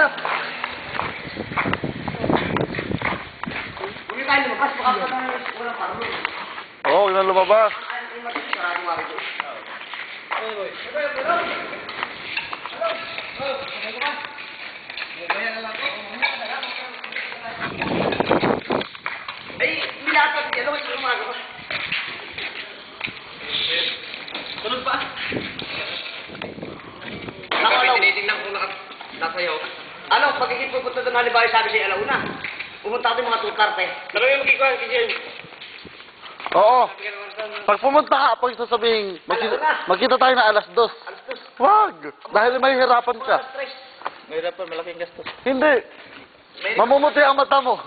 stop. Hindi tayo lumabas, baka pa tayo walang paro. Oo, oh, ilan lumabas. Ay, nilatag niya. Ano ba yung umagawa? Sunod pa. Nakalaw. Tinitingnan ko nakasayaw. Ano, pagkikit pupunta doon halimbawa sabi siya alauna. Pumunta ako yung mga tulkarte. Pero yung magkikuhan kasi yan. Oo. Pag pumunta ka, pag sasabihin, magkita, magkita tayo na alas dos. Alas dos. Wag! Dahil may hirapan ka. Mahirap pa, malaking gastos. Hindi. Mamumuti ang mata mo.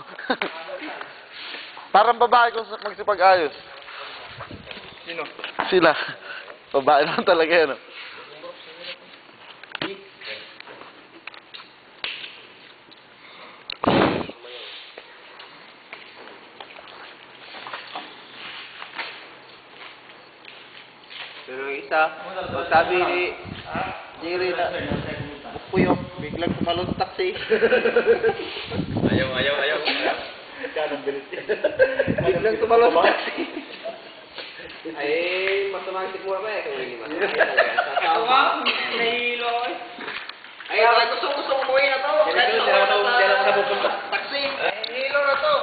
Parang babae kung magsipag-ayos. Sino? Sila. Babae naman talaga yan. oh. Pero yung isa, ang sabi ni Jerry na bukuyok, biglang tumalon sa taxi. ayaw, ayaw, ayaw. biglang tumalon sa taxi. Ay, masama ang sikmura pa eh. Kung hindi masama. Sasama. Nahilo eh. Ay, ay, gusto gusto umuwi na to. Kahit sa na-. Taxi. Ay, hilo na to.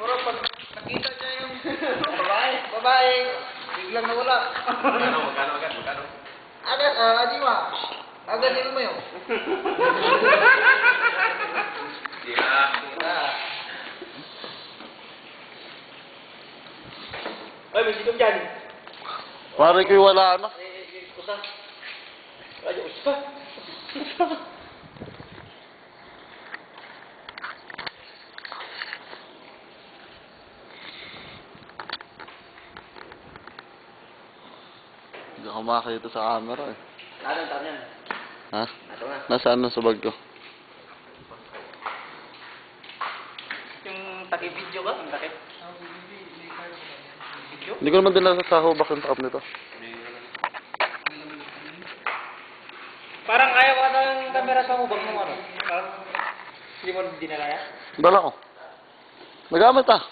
Puro pag nakita niya yung babae, babae, biglang nawala. Magkano, magkano, magkano, magkano? Agad, ah, adiwa. Agad yun mo yun. Sira. Sira. Ay, may sinom dyan. Pare ko'y wala na. Eh, eh, kusa. Ay, usa. Hindi ako makakita sa camera eh. Ano, yan. Ha? Ito nga. Nasaan na sa bag ko? Yung taki-video ba? Ang taki? Video? Hindi ko naman dinala sa hubak yung takap nito. Parang ayaw ka ng camera sa hubag mo ano? Parang hindi mo dinala yan? Dala ko. Nagamit ah.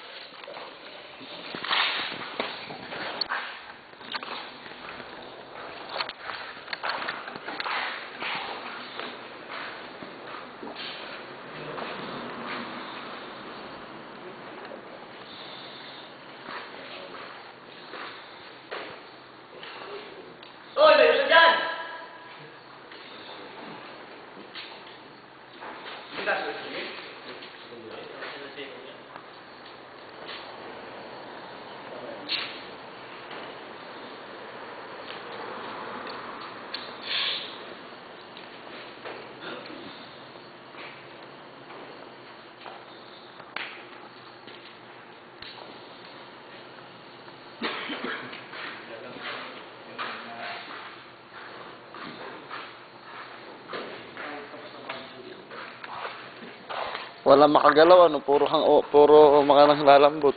Uy, may usa dyan! Wala makagalaw ano, puro hang o, puro mga nang lalambot.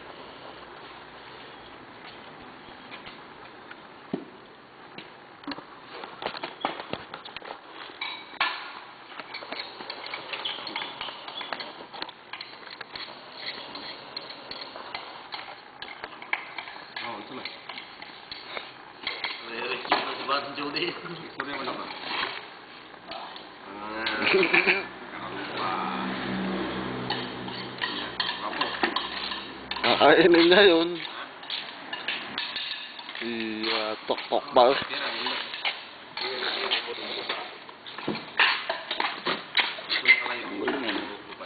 Ito si Batang Jody. Kunin mo naman. Apo. Kakainin niya yun. Iya, tok-tok ba?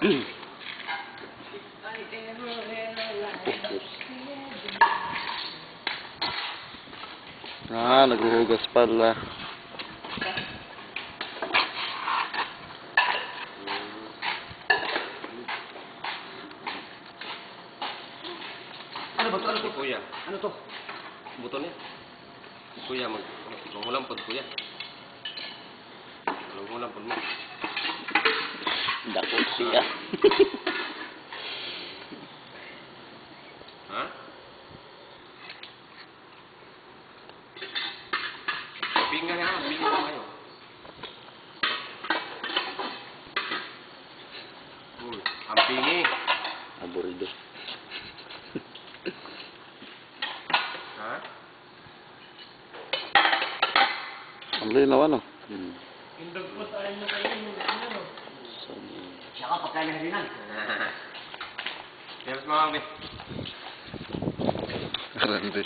Tira, Ah, naghuhugas pala. Ano ba to? Ano to? Kuya. Ano to? Buto niya. Kuya, mag... Mangulam po, kuya. Mangulam po mo. Dako siya. Ha? Pinga nga, bigyan ko ngayon. Uy, ang pingi. Aburdo. Ha? Ang linaw ano? Hmm. Siya ka pagkain na halinan. Yes, mga kami. Grande.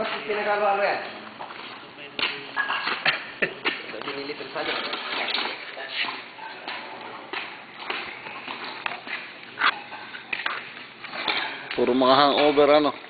Bakit pinagalo-halo yan? Diniliter saja. Puro mga hangover ano?